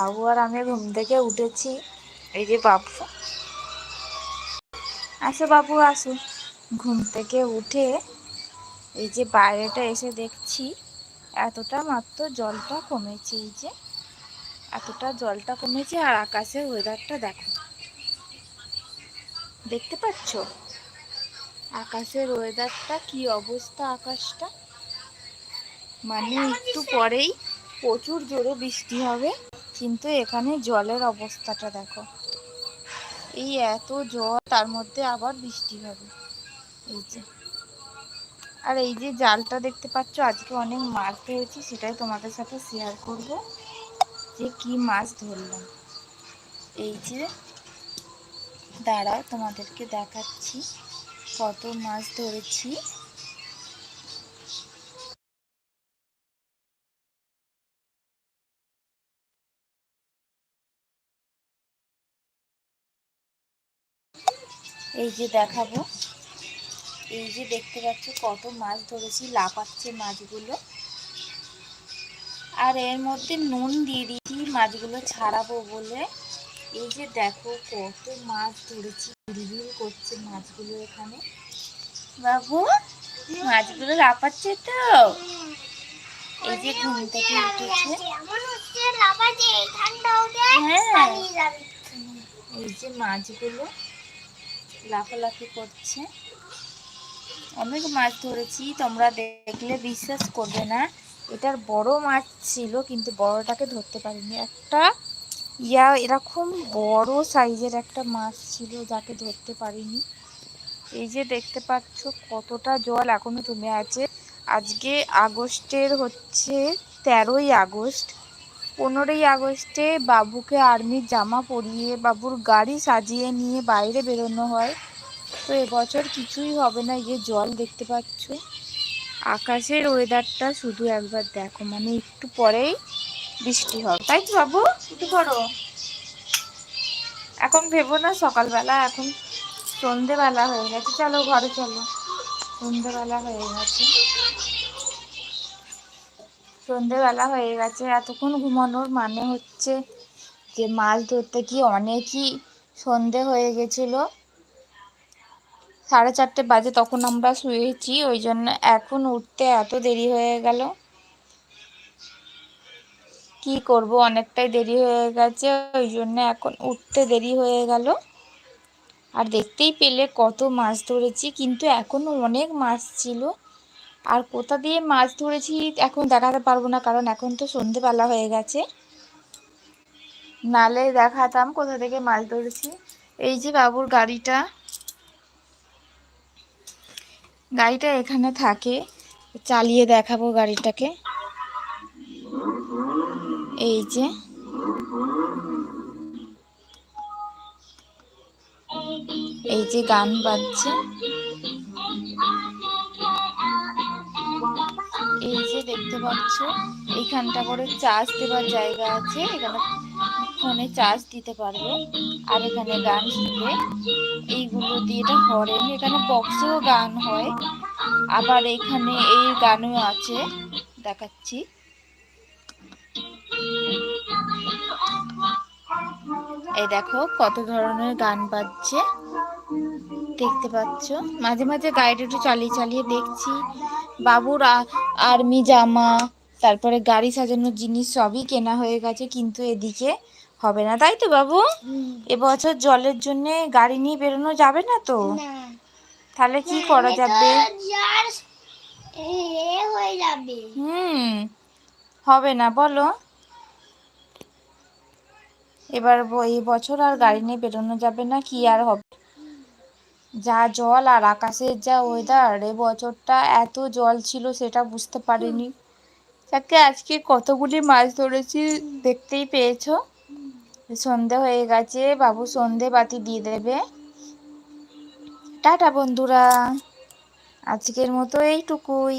বাবু আর আমি ঘুম থেকে উঠেছি। এই যে বাবু। আসো বাবু, আসো। ঘুম থেকে উঠে এই যে বাইরেটা এসে দেখছি, এতটা মাত্র জলটা কমেছে এই যে, এতটা জলটা কমেছে আর আকাশের ওয়েদারটা দেখো। দেখতে পাচ্ছ? আকাশের ওয়েদারটা কি অবস্থা আকাশটা? মানে একটু পরেই প্রচুর জোরে বৃষ্টি হবে। কিন্তু এখানে জলের অবস্থাটা দেখো। এই এত জল, তার মধ্যে আবার বৃষ্টি হবে। এই যে। আর এই যে জালটা দেখতে পাচ্ছ, আজকে অনেক মাছ ধরেছি, সেটাই তোমাদের সাথে শেয়ার করব। যে কি মাছ ধরলাম। এই যে দাঁড়া তোমাদেরকে দেখাচ্ছি কত মাছ ধরেছি। এই যে দেখাবো। এই যে দেখতে পাচ্ছ কত মাছ ধরেছি লাফাচ্ছে মাছগুলো। আর এর মধ্যে নুন দিয়ে দিয়েছি মাছগুলো ছাড়াবো বলে। এই যে দেখো কত মাছ ধরেছি বিল করছে মাছগুলো এখানে। বাবু মাছগুলো লাফাচ্ছে তো। এই যে ঘুম থেকে উঠেছে। হ্যাঁ। এই যে মাছগুলো। লাফালাফি করছে। অনেক মাছ ধরেছি, তোমরা দেখলে বিশ্বাস করবে না। এটার বড় মাছ ছিল, কিন্তু বড়টাকে ধরতে পারিনি। একটা, ইয়া, এরকম বড় সাইজের একটা মাছ ছিল, যাকে ধরতে পারিনি। এই যে দেখতে পাচ্ছ, কতটা জল এখনও জমে আছে। আজকে আগস্টের হচ্ছে তেরোই আগস্ট। পনেরোই আগস্টে বাবুকে আর্মির জামা পরিয়ে বাবুর গাড়ি সাজিয়ে নিয়ে বাইরে বেরোনো হয়। তো এবছর কিছুই হবে না যে জল দেখতে পাচ্ছ। আকাশের ওয়েদারটা শুধু একবার দেখো মানে একটু পরেই বৃষ্টি হবে। তাই তো বাবু? একটু করো এখন ভেবো না সকালবেলা এখন সন্ধেবেলা হয়ে গেছে। চলো ঘরে চলো। সন্ধেবেলা হয়ে গেছে। সন্ধেবেলা হয়ে গেছে, এতক্ষণ ঘুমানোর মানে হচ্ছে যে মাছ ধরতে কি অনেকই সন্ধে হয়ে গেছিল। সাড়ে চারটে বাজে তখন আমরা শুয়েছি, ওই জন্য এখন উঠতে এত দেরি হয়ে গেল। কি করব, অনেকটাই দেরি হয়ে গেছে, ওই জন্য এখন উঠতে দেরি হয়ে গেল। আর দেখতেই পেলে কত মাছ ধরেছি, কিন্তু এখনও অনেক মাছ ছিল। আর কোথা দিয়ে মাছ ধরেছি এখন দেখাতে পারব না, কারণ এখন তো সন্ধেবেলা হয়ে গেছে। নালে দেখাতাম কোথা থেকে মাছ ধরেছি। এই যে বাবুর গাড়িটা। গাড়িটা এখানে থাকে। চালিয়ে দেখাবো গাড়িটাকে। এই যে। এই যে গান বাজছে। এই যে দেখতে পাচ্ছ এইখানটা করে চার্জ দেওয়ার জায়গা আছে, এখানে ফোনে চার্জ দিতে পারবে। আর এখানে গান শুনবে। এইগুলো দিয়ে এটা হরেন এখানে বক্সেও গান হয়। আবার এখানে এই গানও আছে, দেখাচ্ছি। এই দেখো কত ধরনের গান বাজছে। দেখতে পাচ্ছ। মাঝে মাঝে গাড়িটা একটু চালিয়ে চালিয়ে দেখছি। বাবুর আর্মি জামা তারপরে গাড়ি সাজানোর জিনিস সবই কেনা হয়ে গেছে কিন্তু এদিকে হবে না। তাই তো বাবু? এবছর জলের জন্য গাড়ি নিয়ে বেরোনো যাবে না তো? তাহলে কি করা যাবে? হুম হবে না বলো। এবার এই বছর আর গাড়ি নিয়ে বেরোনো যাবে না কি আর হবে? যা জল আর আকাশের যা ওয়েদার এ বছরটা এত জল ছিল সেটা বুঝতে পারিনি। তাকে আজকে কতগুলি মাছ ধরেছি দেখতেই পেয়েছ? সন্ধে হয়ে গেছে, বাবু সন্ধে বাতি দিয়ে দেবে। টাটা বন্ধুরা, আজকের মতো এইটুকুই।